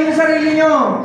kayo sa sarili nyo.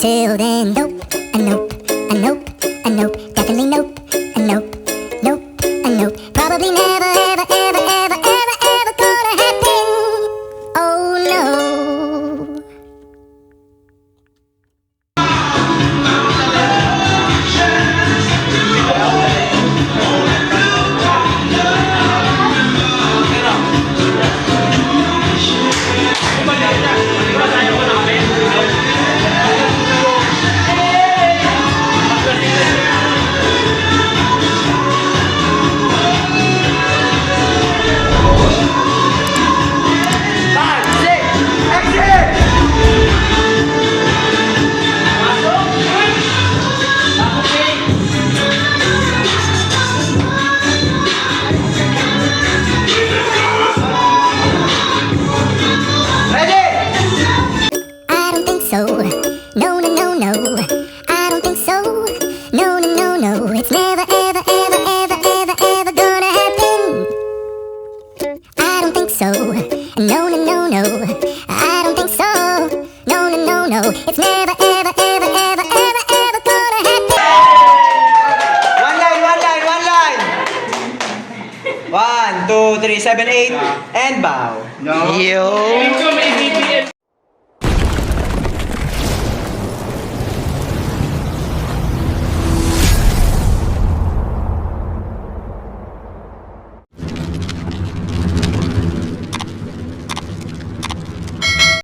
Until then, so. No, no, no, no. I don't think so. No, no, no, no. It's never, ever, ever, ever, ever, ever gonna happen. I don't think so. No, no, no, no. I don't think so. No, no, no, no. It's never, ever, ever, ever, ever, ever gonna happen. One line, one line, one line. One, two, three, seven, eight, and bow. No. Yo.